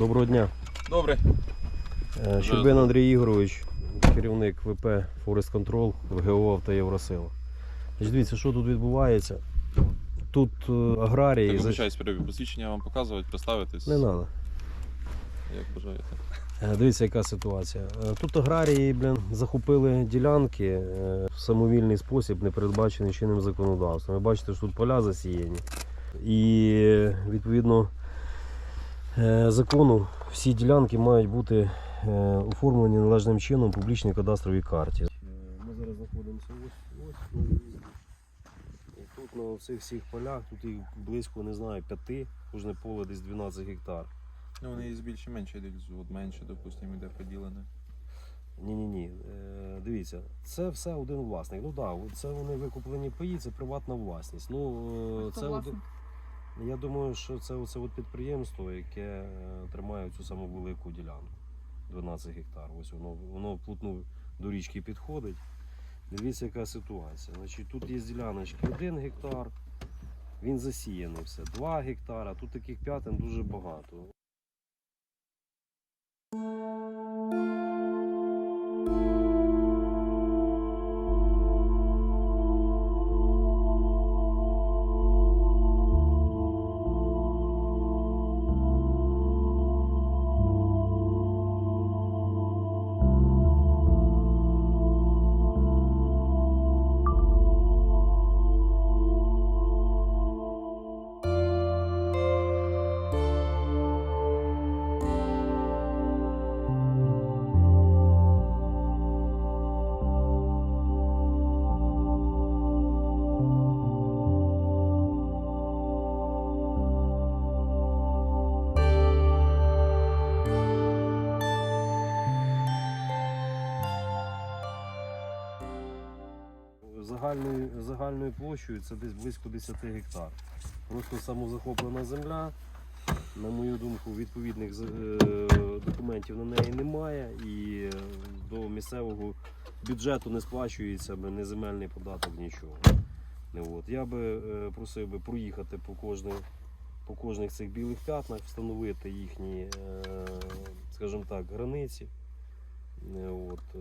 Доброго дня. Добре. Е, Щербин Андрій Ігорович, керівник ВП Форест Контрол ВГО «Авто Євросила. Дивіться, що тут відбувається. Тут е, аграрії. Так, вибачаюсь, перебіг. Посвідчення вам показувати, представитись. Не треба. Як бажаєте. Дивіться, яка ситуація. Е, Тут аграрії блін, захопили ділянки е, в самовільний спосіб, не передбачений чинним законодавством. Ви бачите, що тут поля засіяні. І е, відповідно е, закону всі ділянки мають бути е, оформлені належним чином в публічній кадастровій карті. Ми зараз знаходимося ось ось. ну, Тут на цих всіх полях, тут їх близько, не знаю, п'яти, кожне поле десь 12 гектар. Ну, вони і більше менше йдуть, от менше, допустимо, йде поділене. Ні, ні. Е, дивіться, це все один власник. Ну так, да, це вони викуплені паї, це приватна власність. Ну, е, це власник? один, я думаю, що це оце от підприємство, яке е, тримає цю саму велику ділянку. 12 гектар. Ось воно, воно вплотну до річки підходить. Дивіться, яка ситуація. Значить, тут є діляночки 1 гектар, він засіяний все, 2 гектара, тут таких п'ятин дуже багато. Загальною, загальною площею це десь близько 10 гектар. Просто самозахоплена земля. На мою думку, відповідних е, документів на неї немає і е, до місцевого бюджету не сплачується ні земельний податок, нічого. От. Я би е, просив би проїхати по кожних, по кожних цих білих п'ятнах, встановити їхні, скажімо так, границі. Е, От, е,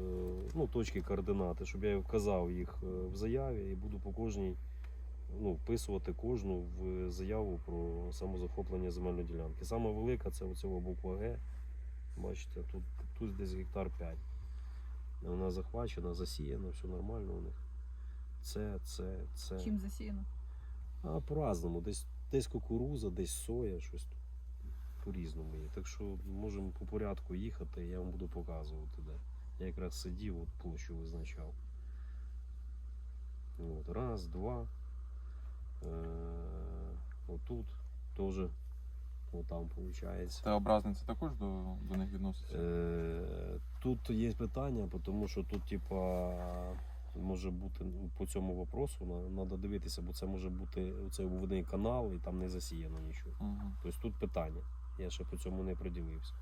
ну, точки координати, щоб я вказав їх е, в заяві і буду по кожній ну, вписувати кожну в заяву про самозахоплення земельної ділянки. Саме велика це оцього буква Г. Бачите, тут, тут десь гектар 5. Вона захвачена, засіяна, все нормально у них. Це, це, це. Чим засіяно? А по-разному. Десь, десь кукуруза, десь соя, щось по-різному є. Так що можемо по порядку їхати, я вам буду показувати, де. Я якраз сидів, от площу визначав. От, раз, два. Е, отут теж. Отам виходить. Та образниця також до, до них відноситься. Е, Тут є питання, тому що тут, типа, може бути ну, по цьому вопросу, треба дивитися, бо це може бути цей обводний канал і там не засіяно нічого. Угу. Тобто тут питання. Я ще по цьому не придивився.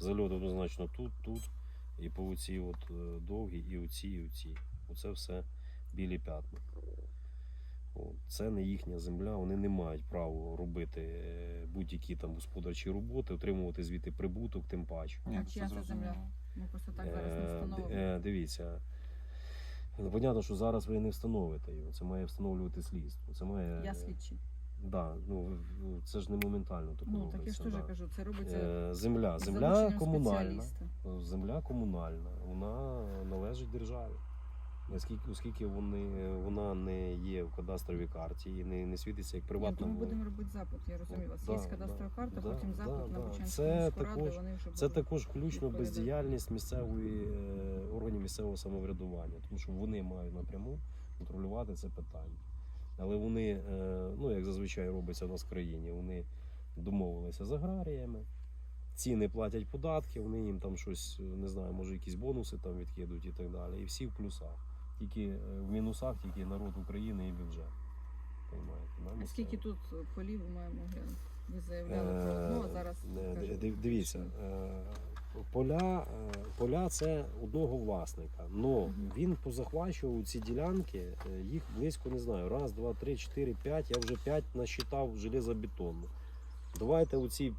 Зальот однозначно тут, тут, і по оці от е, довгі, і оці, і оці. Оце все білі п'ятна. Це не їхня земля, вони не мають права робити е, будь-які там господарчі роботи, отримувати звідти прибуток, тим паче. Ні, А чия це земля? Ми просто так зараз не Е, встановимо. е, Дивіться. Ну, Понятно, що зараз ви не встановите його. Це має встановлювати слідство. Це має. Я слідчий. Да, ну, це ж не моментально так Ну так я ж теж да. кажу, це робиться Е, Земля. Земля комунальна. Земля комунальна. Вона належить державі. Оскільки, оскільки вони, вона не є в кадастровій карті і не, не світиться як приватна. ми будемо робити запит, я розумію. У вас Да, є кадастрова да, карта, да, потім да, запит на да. Бучанську Це міську раду, також- вони вже Це також включно бездіяльність місцевої е, органів місцевого самоврядування, тому що вони мають напряму контролювати це питання. Але вони, е, ну як зазвичай робиться в нас в країні, вони домовилися з аграріями, ці не платять податки, вони їм там щось, е, не знаю, може якісь бонуси там відкидують і так далі. І всі в плюсах. Тільки е, в мінусах тільки народ України і бюджет. Понимаєте, А скільки тут полів ми маємо глянути? Ви заявляли про одну, а зараз Дивіться, поля, е, поля це одного власника. Мгм. він позахвачував ці ділянки, е, їх близько не знаю. Раз, два, три, чотири, п'ять. Я вже п'ять насчитав железобетонно. Давайте оці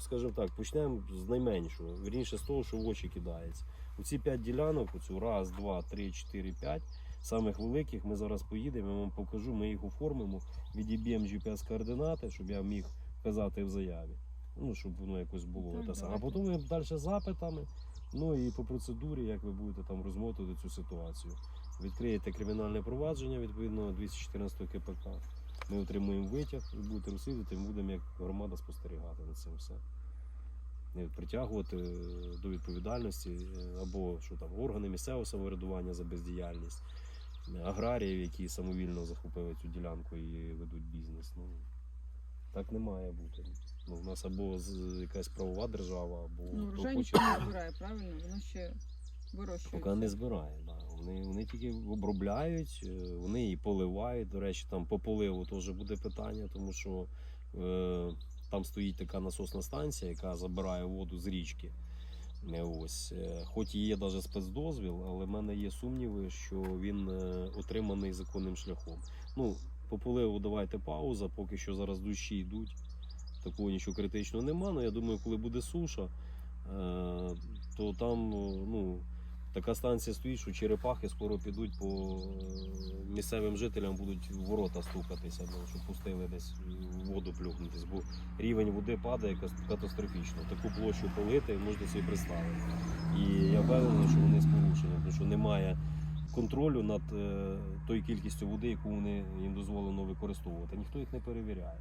скажімо так, почнемо з найменшого, вірніше з того, що в очі кидається. У ці п'ять ділянок, оцю раз, два, три, чотири, п'ять, самих великих, ми зараз поїдемо, я вам покажу, ми їх оформимо, відіб'ємо GPS координати, щоб я міг вказати в заяві. Ну, щоб воно якось було. Так, те саме. а потім далі запитами, ну і по процедурі, як ви будете там розмотувати цю ситуацію. Відкриєте кримінальне провадження відповідно 214 КПК. Ми отримуємо витяг, ви будете розслідувати, ми будемо як громада спостерігати на цим все. Притягувати е, до відповідальності е, або що там органи місцевого самоврядування за бездіяльність, е, аграріїв, які самовільно захопили цю ділянку і ведуть бізнес. Ну, так не має бути. Ну, в нас або з- якась правова держава, або Ну, хто врожай хоче- нічого не збирає, правильно? Воно ще вирощується. Поки не збирає. Да. Вони, вони тільки обробляють, е, вони її поливають. До речі, там по поливу теж буде питання, тому що е, там стоїть така насосна станція, яка забирає воду з річки. Е, Ось. е, Хоч і є навіть спецдозвіл, але в мене є сумніви, що він е, отриманий законним шляхом. Ну, по поливу давайте пауза, поки що зараз дощі йдуть. Такого нічого критичного нема. Ну я думаю, коли буде суша, е, то там е, ну, така станція стоїть, що черепахи скоро підуть по е, місцевим жителям, будуть в ворота стукатися, ну, щоб пустили десь в воду плюхнутись, бо рівень води падає катастрофічно. Таку площу полити можете собі представити. І я впевнений, що вони порушенням, тому що немає контролю над тою кількістю води, яку вони їм дозволено використовувати. Ніхто їх не перевіряє.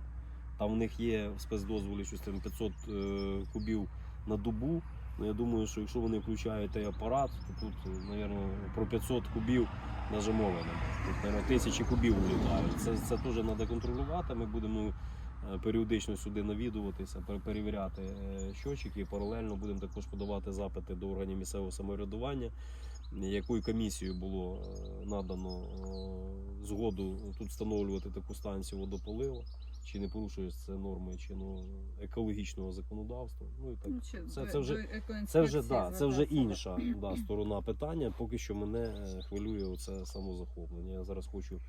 Там в них є в спецдозволі щось там 500 е, кубів на добу. Ну, я думаю, що якщо вони включають той апарат, то тут, мабуть, про 500 кубів навіть мови немає. Тут, мабуть, тисячі кубів влітають. Це, це теж треба контролювати. Ми будемо е, періодично сюди навідуватися, перевіряти е, щочики і паралельно будемо також подавати запити до органів місцевого самоврядування, якою комісією було е, надано е, згоду тут встановлювати таку станцію водополиву. Чи не порушує це норми чинного екологічного законодавства? Ну і так Ну, чи це, це вже це вже да, це вже інша да, сторона питання. Поки що мене е, хвилює оце самозахоплення. Я зараз хочу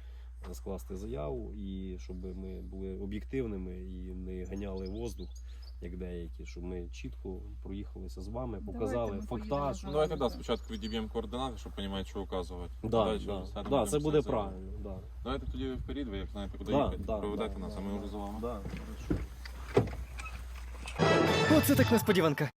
е, скласти заяву і щоб ми були об'єктивними і не ганяли воздух, як деякі, щоб ми чітко проїхалися з вами, Давайте показали ми поїдемо фактаж. Ну давайте да, спочатку відіб'ємо координати, щоб розуміти, що указувати. Да, Далі да, да, це буде все правильно. Да. Давайте тоді вперед, ви як знаєте, куди Да, їхати, да, проведете да, нас, да, а ми да. вже з вами. Да. Оце так несподіванка.